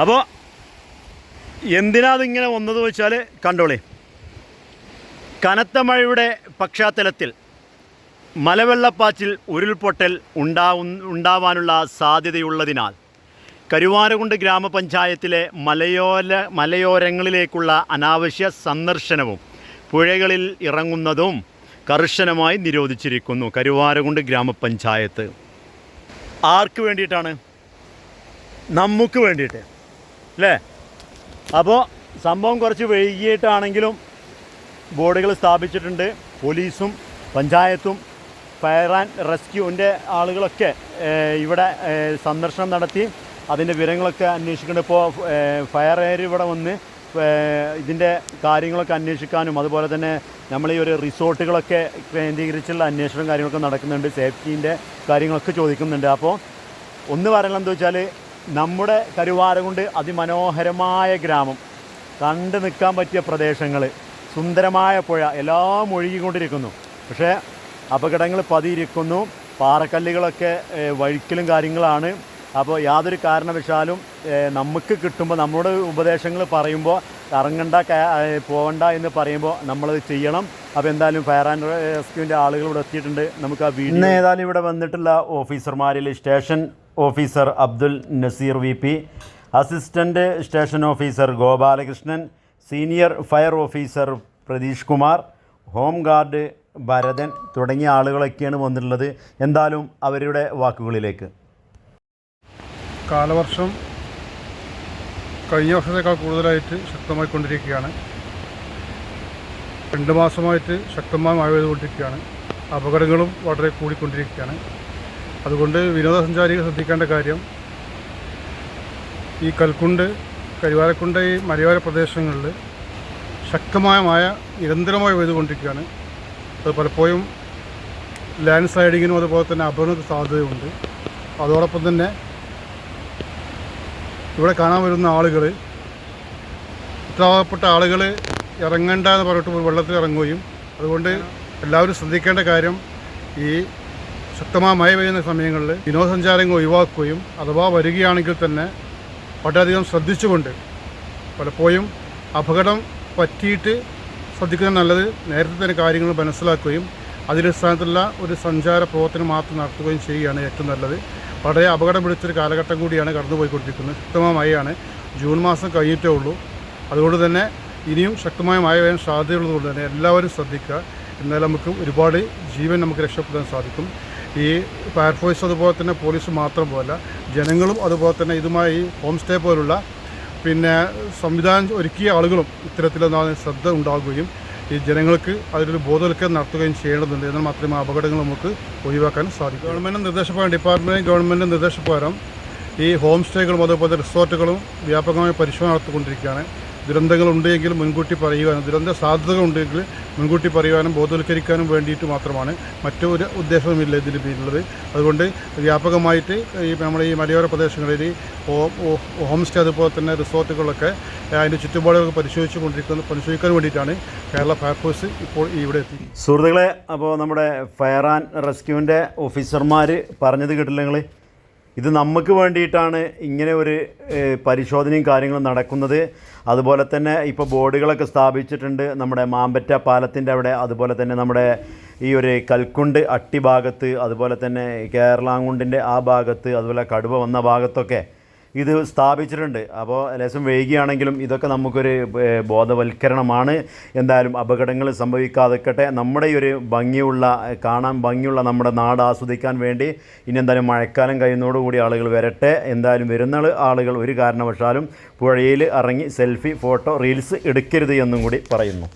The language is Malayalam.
അപ്പോൾ എന്തിനാ അതിങ്ങനെ വന്നത് വെച്ചാൽ കണ്ടോളി. കനത്ത മഴയുടെ പശ്ചാത്തലത്തിൽ മലവെള്ളപ്പാച്ചിൽ ഉരുൾപൊട്ടൽ ഉണ്ടാവും ഉണ്ടാവാനുള്ള സാധ്യതയുള്ളതിനാൽ കരുവാരകുണ്ട് ഗ്രാമപഞ്ചായത്തിലെ മലയോര മലയോരങ്ങളിലേക്കുള്ള അനാവശ്യ സന്ദർശനവും പുഴകളിൽ ഇറങ്ങുന്നതും കർശനമായി നിരോധിച്ചിരിക്കുന്നു കരുവാരകുണ്ട് ഗ്രാമപഞ്ചായത്ത്. ആർക്ക് വേണ്ടിയിട്ടാണ്? നമുക്ക് വേണ്ടിയിട്ട്. അല്ലേ അപ്പോൾ സംഭവം കുറച്ച് വൈകിയിട്ടാണെങ്കിലും ബോർഡുകൾ സ്ഥാപിച്ചിട്ടുണ്ട്. പോലീസും പഞ്ചായത്തും ഫയർ ആൻഡ് റെസ്ക്യൂവിന്റെ ആളുകളൊക്കെ ഇവിടെ സന്ദർശനം നടത്തി. അതിന്റെ വിവരങ്ങളൊക്കെ അന്വേഷിക്കുന്നുണ്ട്. ഇപ്പോൾ ഫയർ എയർ ഇവിടെ വന്ന് ഇതിന്റെ കാര്യങ്ങളൊക്കെ അന്വേഷിക്കാനും അതുപോലെ തന്നെ നമ്മൾ ഈ ഒരു റിസോർട്ടുകളൊക്കെ കേന്ദ്രീകരിച്ചുള്ള അന്വേഷണം കാര്യങ്ങളൊക്കെ നടക്കുന്നുണ്ട്. സേഫ്റ്റീന്റെ കാര്യങ്ങളൊക്കെ ചോദിക്കുന്നുണ്ട്. അപ്പോൾ ഒന്ന് പറയണമെന്ന് വെച്ചാൽ നമ്മുടെ കരുവാരകുണ്ട് അതിമനോഹരമായ ഗ്രാമം. കണ്ടു നിൽക്കാൻ പറ്റിയ പ്രദേശങ്ങൾ സുന്ദരമായ പുഴ. എല്ലാം ഒഴുകിക്കൊണ്ടിരിക്കുന്നു. പക്ഷേ അപകടങ്ങൾ പതിയിരിക്കുന്നു. പാറക്കല്ലുകളൊക്കെ വഴിക്കലും കാര്യങ്ങളാണ്. അപ്പോൾ യാതൊരു കാരണവശാലും നമുക്ക് കിട്ടുമ്പോൾ നമ്മുടെ ഉപദേശങ്ങൾ പറയുമ്പോൾ ഇറങ്ങണ്ട പോകണ്ട എന്ന് പറയുമ്പോൾ നമ്മളത് ചെയ്യണം. അപ്പോൾ എന്തായാലും ഫയർ ആൻഡ് റെസ്ക്യൂവിന്റെ ആളുകൾ ഇവിടെ എത്തിയിട്ടുണ്ട്. നമുക്ക് ആ ഇന്ന് ഏതായാലും ഇവിടെ വന്നിട്ടുള്ള ഓഫീസർമാരിൽ station officer Abdul Nazeer V P assistant station officer Gopalakrishnan senior fire officer Pratheesh Kumar home guard Bharathan തുടങ്ങിയ ആളുകളൊക്കെയാണ് വന്നിട്ടുള്ളത്. എന്തായാലും അവരുടെ വാക്കുകളിലേക്ക്. കാലവർഷം കഴിഞ്ഞ വർഷത്തേക്കാൾ കൂടുതലായിട്ട് ശക്തമായിക്കൊണ്ടിരിക്കുകയാണ് രണ്ട് മാസമായിട്ട് ശക്തമായി മഴ പെയ്തുകൊണ്ടിരിക്കുകയാണ്. അപകടങ്ങളും വളരെ കൂടിക്കൊണ്ടിരിക്കുകയാണ്. അതുകൊണ്ട് വിനോദസഞ്ചാരികൾ ശ്രദ്ധിക്കേണ്ട കാര്യം ഈ കൽക്കുണ്ട് കരിവാരക്കുണ്ട് ഈ മലയോര പ്രദേശങ്ങളിൽ ശക്തമായ മഴ നിരന്തരമായി പെയ്തുകൊണ്ടിരിക്കുകയാണ്. അത് പലപ്പോഴും ലാൻഡ് സ്ലൈഡിങ്ങിനും അതുപോലെ തന്നെ അപകട സാധ്യതയുണ്ട്. അതോടൊപ്പം തന്നെ ഇവിടെ കാണാൻ വരുന്ന ആളുകൾ ഉത്തരവാദപ്പെട്ട ആളുകൾ ഇറങ്ങണ്ട എന്ന് പറഞ്ഞിട്ട് വെള്ളത്തിൽ ഇറങ്ങുകയും അതുകൊണ്ട് എല്ലാവരും ശ്രദ്ധിക്കേണ്ട കാര്യം ഈ ശക്തമായ മഴ പെയ്യുന്ന സമയങ്ങളിൽ വിനോദസഞ്ചാരങ്ങൾ ഒഴിവാക്കുകയും അഥവാ വരികയാണെങ്കിൽ തന്നെ വളരെയധികം ശ്രദ്ധിച്ചുകൊണ്ട് പലപ്പോഴും അപകടം പറ്റിയിട്ട് ശ്രദ്ധിക്കുന്നത് നല്ലത് നേരത്തെ തന്നെ കാര്യങ്ങൾ മനസ്സിലാക്കുകയും അതിനടിസ്ഥാനത്തിലുള്ള ഒരു സഞ്ചാര പ്രവർത്തനം മാത്രം നടത്തുകയും ചെയ്യുകയാണ് ഏറ്റവും നല്ലത്. വളരെ അപകടം പിടിച്ചൊരു കാലഘട്ടം കൂടിയാണ് കടന്നുപോയിക്കൊണ്ടിരിക്കുന്നത്. ശക്തമായ മഴയാണ്. ജൂൺ മാസം കഴിഞ്ഞിട്ടേ ഉള്ളൂ. അതുകൊണ്ട് തന്നെ ഇനിയും ശക്തമായ മഴ പെയ്യാൻ സാധ്യതയുള്ളതുകൊണ്ട് തന്നെ എല്ലാവരും ശ്രദ്ധിക്കുക. എന്നാൽ നമുക്ക് ഒരുപാട് ജീവൻ നമുക്ക് രക്ഷപ്പെടാൻ സാധിക്കും. ഈ ഫയർഫോഴ്സ് അതുപോലെ തന്നെ പോലീസ് മാത്രം പോല ജനങ്ങളും അതുപോലെ തന്നെ ഇതുമായി ഹോം സ്റ്റേ പോലുള്ള പിന്നെ സംവിധാനം ഒരുക്കിയ ആളുകളും ഇത്തരത്തിലൊന്നും ശ്രദ്ധ ഉണ്ടാകുകയും ഈ ജനങ്ങൾക്ക് അതിലൊരു ബോധവൽക്കരണം നടത്തുകയും ചെയ്യേണ്ടതുണ്ട്. എന്നാൽ മാത്രമേ അപകടങ്ങൾ നമുക്ക് ഒഴിവാക്കാൻ സാധിക്കും. ഗവൺമെന്റ് നിർദ്ദേശപ്രകാരം ഡിപ്പാർട്ട്മെന്റ് ഗവൺമെന്റ് നിർദ്ദേശപ്രകാരം ഈ ഹോം സ്റ്റേകളും അതുപോലെ റിസോർട്ടുകളും വ്യാപകമായ പരിശോധന നടത്തിക്കൊണ്ടിരിക്കുകയാണ്. ദുരന്തങ്ങൾ ഉണ്ടെങ്കിൽ മുൻകൂട്ടി പറയുവാനും ദുരന്ത സാധ്യതകൾ ഉണ്ടെങ്കിൽ മുൻകൂട്ടി പറയുവാനും ബോധവൽക്കരിക്കാനും വേണ്ടിയിട്ട് മാത്രമാണ്. മറ്റൊരു ഉദ്ദേശവുമില്ല ഇതിന് പിന്നിലുള്ളത് അതുകൊണ്ട് വ്യാപകമായിട്ട് ഈ നമ്മുടെ ഈ മലയോര പ്രദേശങ്ങളിൽ ഹോം സ്റ്റേ അതുപോലെ തന്നെ റിസോർട്ടുകളൊക്കെ അതിന്റെ ചുറ്റുപാടുകളൊക്കെ പരിശോധിച്ചു കൊണ്ടിരിക്കുന്നത് പരിശോധിക്കാൻ വേണ്ടിയിട്ടാണ് കേരള ഫയർഫോഴ്സ് ഇപ്പോൾ ഇവിടെ എത്തി. സുഹൃത്തുക്കളെ അപ്പോൾ നമ്മുടെ ഫയർ ആൻഡ് റെസ്ക്യൂവിന്റെ ഓഫീസർമാർ പറഞ്ഞത് കേട്ടില്ലെങ്കിൽ ഇത് നമുക്ക് വേണ്ടിയിട്ടാണ് ഇങ്ങനെ ഒരു പരിശോധനയും കാര്യങ്ങളും നടക്കുന്നത്. അതുപോലെ തന്നെ ഇപ്പോൾ ബോർഡുകളൊക്കെ സ്ഥാപിച്ചിട്ടുണ്ട് നമ്മുടെ മാമ്പറ്റ പാലത്തിന്റെ അവിടെ അതുപോലെ തന്നെ നമ്മുടെ ഈ ഒരു കൽക്കുണ്ട് അട്ടി ഭാഗത്ത് അതുപോലെ തന്നെ കേരളാങ്കുണ്ടിന്റെ ആ ഭാഗത്ത് അതുപോലെ കടുവ വന്ന ഭാഗത്തൊക്കെ ഇത് സ്ഥാപിച്ചിട്ടുണ്ട്. അപ്പോൾ ലേശം വൈകിയാണെങ്കിലും ഇതൊക്കെ നമുക്കൊരു ബോധവൽക്കരണമാണ്. എന്തായാലും അപകടങ്ങൾ സംഭവിക്കാതെക്കട്ടെ നമ്മുടെ ഈ ഒരു ഭംഗിയുള്ള കാണാൻ ഭംഗിയുള്ള നമ്മുടെ നാട് ആസ്വദിക്കാൻ വേണ്ടി ഇനി എന്തായാലും മഴക്കാലം കഴിയുന്നതോടുകൂടി ആളുകൾ വരട്ടെ. എന്തായാലും വരുന്ന ആളുകൾ ഒരു കാരണവശാലും പുഴയിൽ ഇറങ്ങി സെൽഫി ഫോട്ടോ റീൽസ് എടുക്കരുത് എന്നും കൂടി പറയുന്നു.